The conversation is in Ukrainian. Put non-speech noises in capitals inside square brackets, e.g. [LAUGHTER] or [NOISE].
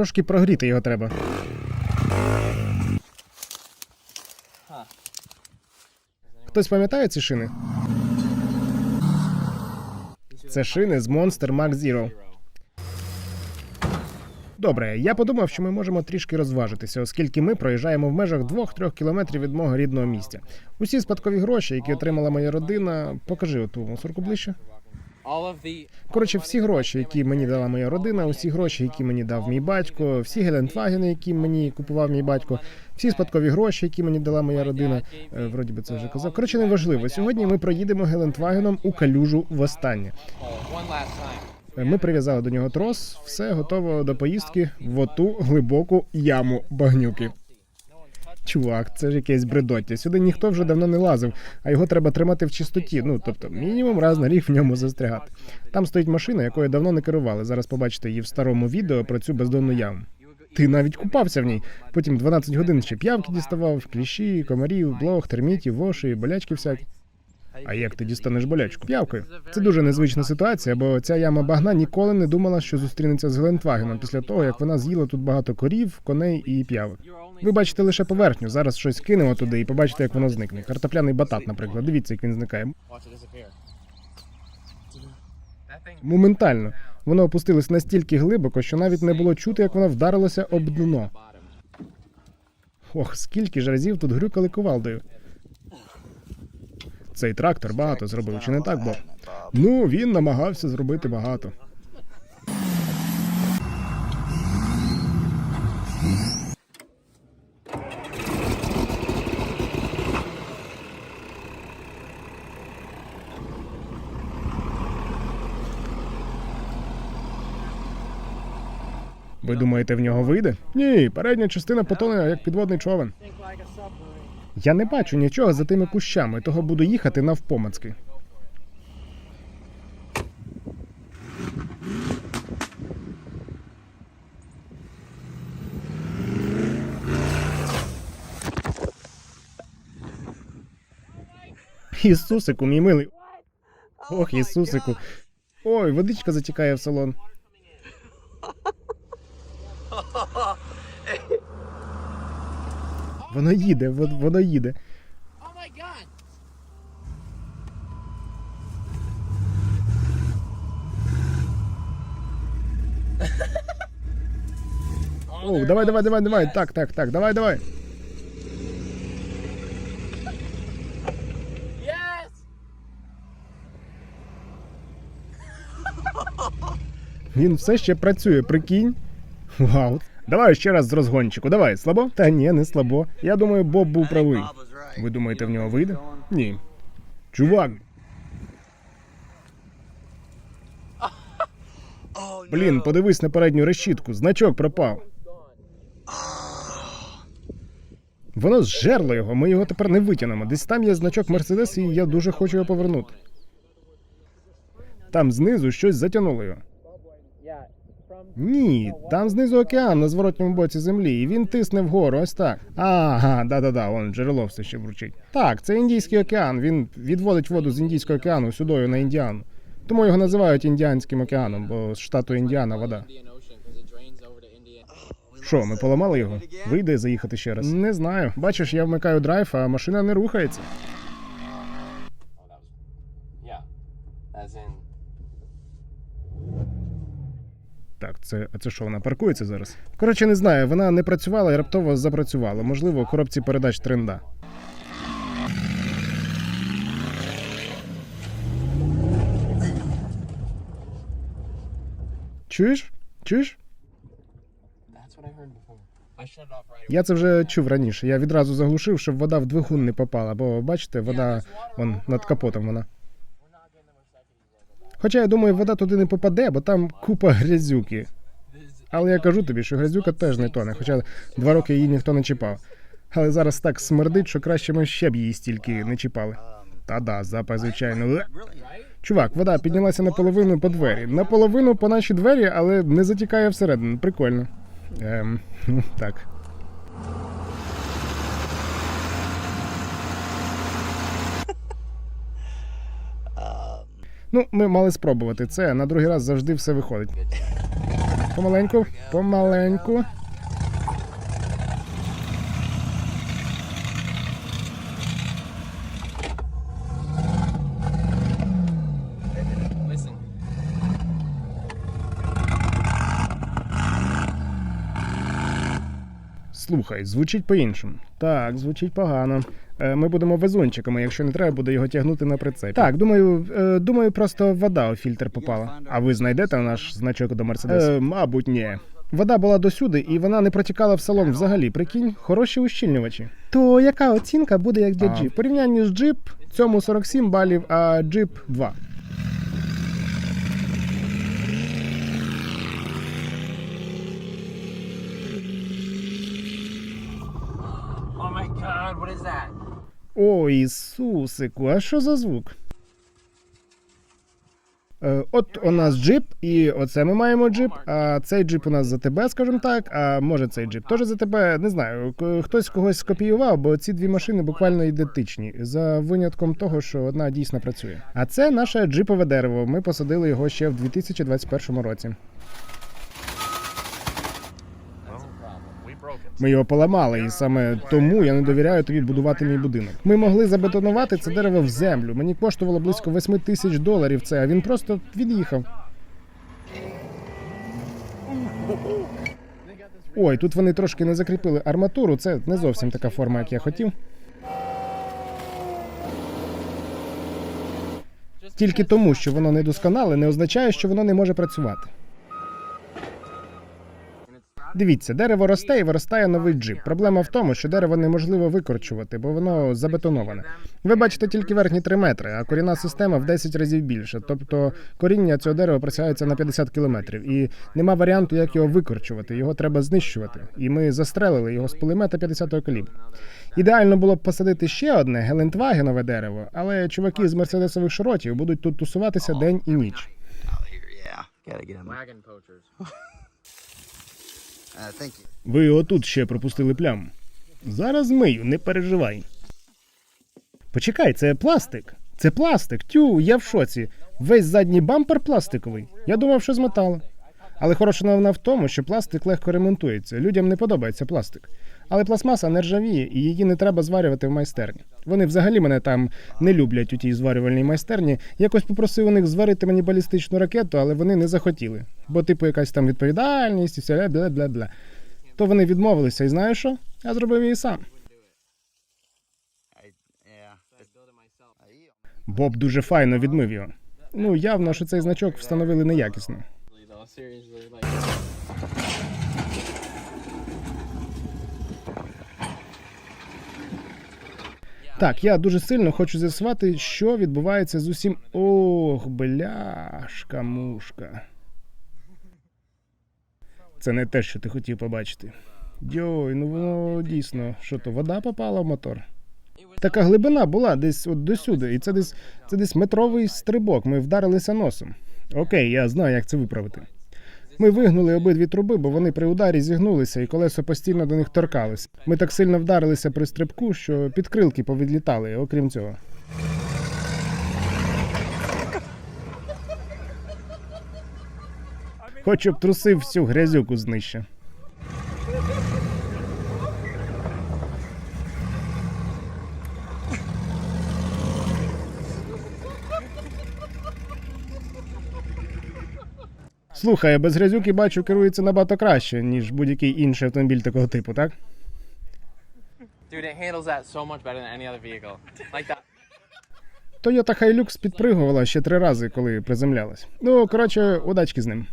трошки прогріти його треба. Хтось пам'ятає ці шини? Це шини з Monster Max Zero. Добре, я подумав, що ми можемо трішки розважитися, оскільки ми проїжджаємо в межах 2-3 кілометрів від мого рідного місця. Усі спадкові гроші, які отримала моя родина, покажи оту мусорку ближче. Коротше, всі гроші, які мені дала моя родина, усі гроші, які мені дав мій батько, всі гелендвагени, які мені купував мій батько, всі спадкові гроші, які мені дала моя родина. Е, Вроді би це вже казав. Коротше, неважливо. Сьогодні ми проїдемо гелендвагеном у калюжу востаннє. Е, Ми прив'язали до нього трос, все готово до поїздки в оту глибоку яму багнюки. Чувак, це ж якесь бредоття. Сюди ніхто вже давно не лазив, а його треба тримати в чистоті. Ну тобто, мінімум раз на рік в ньому застрягати. Там стоїть машина, якою давно не керували. Зараз побачите її в старому відео про цю бездонну яму. Ти навіть купався в ній. Потім 12 годин ще п'явки діставав, кліщі, комарів, блох, термітів, воші, болячки всякі. А як ти дістанеш болячку? П'явкою. Це дуже незвична ситуація, бо ця яма багна ніколи не думала, що зустрінеться з Гелендвагеном після того, як вона з'їла тут багато корів, коней і п'явок. Ви бачите лише поверхню. Зараз щось кинемо туди і побачите, як воно зникне. Картопляний батат, наприклад. Дивіться, як він зникає. Моментально. Воно опустилось настільки глибоко, що навіть не було чути, як воно вдарилося об дно. Ох, скільки ж разів тут грюкали кувалдою. Цей трактор багато зробив, чи не так, Боб? Ну, він намагався зробити багато. Ви думаєте, в нього вийде? Ні, передня частина потоне як підводний човен. Я не бачу нічого за тими кущами, того буду їхати навпомацки. Ісусику, мій милий. Ох, Ісусику. Ой, водичка затікає в салон. [LAUGHS] Воно їде, воно їде. О, давай, давай, давай, давай. Так, так, так, давай, давай. Він все ще працює, прикинь. Вау. Давай ще раз з розгончику. Давай, слабо? Та ні, не слабо. Я думаю, Боб був правий. Ви думаєте, в нього вийде? Ні. Чувак. Блін, подивись на передню решітку, значок пропав. Воно зжерло його, ми його тепер не витягнемо. Десь там є значок Мерседес, і я дуже хочу його повернути. Там знизу щось затягнуло його. Ні, там знизу океан на зворотньому боці землі, і він тисне вгору, ось так. Ага, да-да-да, вон джерело все ще вручить. Так, це Індійський океан. Він відводить воду з Індійського океану сюдою на Індіану. Тому його називають Індіанським океаном, бо з штату Індіана вода. Що, ми поламали його? Вийде заїхати ще раз. Не знаю. Бачиш, я вмикаю драйв, а машина не рухається. Так, це а це що, вона паркується зараз? Коротше, не знаю, вона не працювала і раптово запрацювала. Можливо, коробці передач тренда. Чуєш? Чуєш? Я це вже чув раніше. Я відразу заглушив, щоб вода в двигун не попала, бо бачите, вода вон над капотом вона. Хоча я думаю, вода туди не попаде, бо там купа грязюки. Але я кажу тобі, що грязюка теж не тоне, хоча два роки її ніхто не чіпав. Але зараз так смердить, що краще ми ще б її стільки не чіпали. Та да, запах, звичайно. Чувак, вода піднялася наполовину по двері. Наполовину по нашій двері, але не затікає всередину. Прикольно. Ем, [LAUGHS] так. Ну, ми мали спробувати це, на другий раз завжди все виходить. помаленьку, помаленьку. Слухай, звучить по-іншому. Так, звучить погано. Е, Ми будемо везунчиками, якщо не треба буде його тягнути на прицепі. Так, думаю, е, думаю, просто вода у фільтр попала. А ви знайдете наш значок до Мерседесу? Е, мабуть, ні. Вода була досюди, і вона не протікала в салон взагалі. Прикинь, хороші ущільнювачі. То яка оцінка буде як для джип? В порівнянні з джип, цьому 47 балів, а джип 2. God, what is that? О, Ісусику, а що за звук? Е, от у нас джип, і оце ми маємо джип. А цей джип у нас за тебе, скажімо так. А може цей джип теж за тебе. Не знаю. к- Хтось когось скопіював, бо ці дві машини буквально ідентичні, за винятком того, що одна дійсно працює. А це наше джипове дерево. Ми посадили його ще в 2021 році. Ми його поламали, і саме тому я не довіряю тобі будувати мій будинок. Ми могли забетонувати це дерево в землю. Мені коштувало близько 8 тисяч доларів це, а він просто від'їхав. Ой, тут вони трошки не закріпили арматуру. Це не зовсім така форма, як я хотів. Тільки тому, що воно недосконале, не означає, що воно не може працювати. Дивіться, дерево росте і виростає новий джип. Проблема в тому, що дерево неможливо викорчувати, бо воно забетоноване. Ви бачите тільки верхні 3 метри, а корінна система в 10 разів більше. Тобто коріння цього дерева просягається на 50 кілометрів, і нема варіанту, як його викорчувати. Його треба знищувати. І ми застрелили його з пулемета 50-го калібру. Ідеально було б посадити ще одне гелендвагенове дерево, але чуваки з мерседесових широтів будуть тут тусуватися день і ніч. [LAUGHS] Ви отут ще пропустили плям. Зараз змию, не переживай. Почекай, це пластик. Це пластик. Тю, я в шоці. Весь задній бампер пластиковий. Я думав, що з металу. Але хороша новина в тому, що пластик легко ремонтується. Людям не подобається пластик. Але пластмаса не ржавіє, і її не треба зварювати в майстерні. Вони взагалі мене там не люблять у тій зварювальній майстерні. Якось попросив у них зварити мені балістичну ракету, але вони не захотіли. Бо, типу, якась там відповідальність і все бла бла бла. То вони відмовилися, і знаєш що? Я зробив її сам. Боб дуже файно відмив його. Ну, явно, що цей значок встановили неякісно. Так, я дуже сильно хочу з'ясувати, що відбувається з усім. Ох, бляшка мушка. Це не те, що ти хотів побачити. Йой, ну воно дійсно, що то, вода попала в мотор. Така глибина була десь от досюди, і це десь це десь метровий стрибок. Ми вдарилися носом. Окей, я знаю, як це виправити. Ми вигнули обидві труби, бо вони при ударі зігнулися, і колесо постійно до них торкалося. Ми так сильно вдарилися при стрибку, що підкрилки повідлітали, окрім цього. Хоч б трусив всю грязюку з Слухай, без грязюки бачу, керується набагато краще, ніж будь-який інший автомобіль такого типу, так? Dude, it handles that so much better than any other vehicle. Like that. Toyota Hilux підпригувала ще три рази, коли приземлялась. Ну, коротше, удачки з ним.